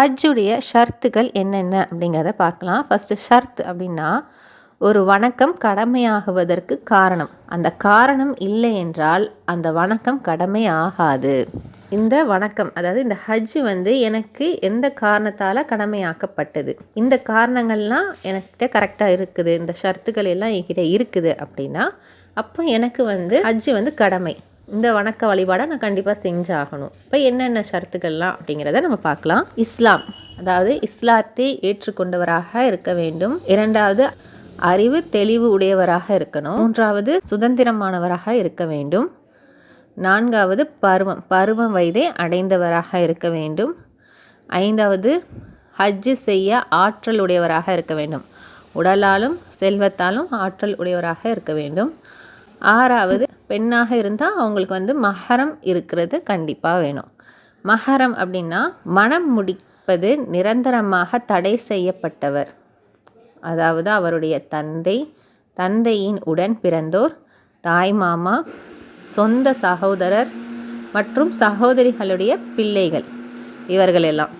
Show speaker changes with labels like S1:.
S1: ஹஜ்ஜுடைய ஷர்த்துகள் என்னென்ன அப்படிங்கிறத பார்க்கலாம். ஃபஸ்ட்டு ஷர்த் அப்படின்னா ஒரு வணக்கம் கடமையாகுவதற்கு காரணம். அந்த காரணம் இல்லை என்றால் அந்த வணக்கம் கடமை ஆகாது. இந்த வணக்கம் அதாவது இந்த ஹஜ் வந்து எனக்கு எந்த காரணத்தால் கடமையாக்கப்பட்டது? இந்த காரணங்கள்லாம் எனக்கிட்ட கரெக்டாக இருக்குது. இந்த ஷர்த்துக்கள் எல்லாம் என்கிட்ட இருக்குது அப்படின்னா அப்போ எனக்கு வந்து ஹஜ்ஜு வந்து கடமை. இந்த வணக்க வழிபாடை நான் கண்டிப்பாக செஞ்சாகணும். இப்போ என்னென்ன ஷரத்துக்கள்லாம் அப்படிங்கிறத நம்ம பார்க்கலாம். இஸ்லாம் அதாவது இஸ்லாத்தை ஏற்றுக்கொண்டவராக இருக்க வேண்டும். இரண்டாவது அறிவு தெளிவு உடையவராக இருக்கணும். மூன்றாவது சுதந்திரமானவராக இருக்க வேண்டும். நான்காவது பருவம் பருவம் வயதை அடைந்தவராக இருக்க வேண்டும். ஐந்தாவது ஹஜ்ஜு செய்ய ஆற்றல் உடையவராக இருக்க வேண்டும். உடலாலும் செல்வத்தாலும் ஆற்றல் உடையவராக இருக்க வேண்டும். ஆறாவது பெண்ணாக இருந்தால் அவங்களுக்கு வந்து மகரம் இருக்கிறது கண்டிப்பாக வேணும். மகரம் அப்படின்னா மனம் முடிப்பது நிரந்தரமாக தடை செய்யப்பட்டவர். அதாவது அவருடைய தந்தை தந்தையின் உடன் பிறந்தோர் தாய் மாமா சொந்த சகோதரர் மற்றும் சகோதரிகளுடைய பிள்ளைகள் இவர்கள் எல்லாம்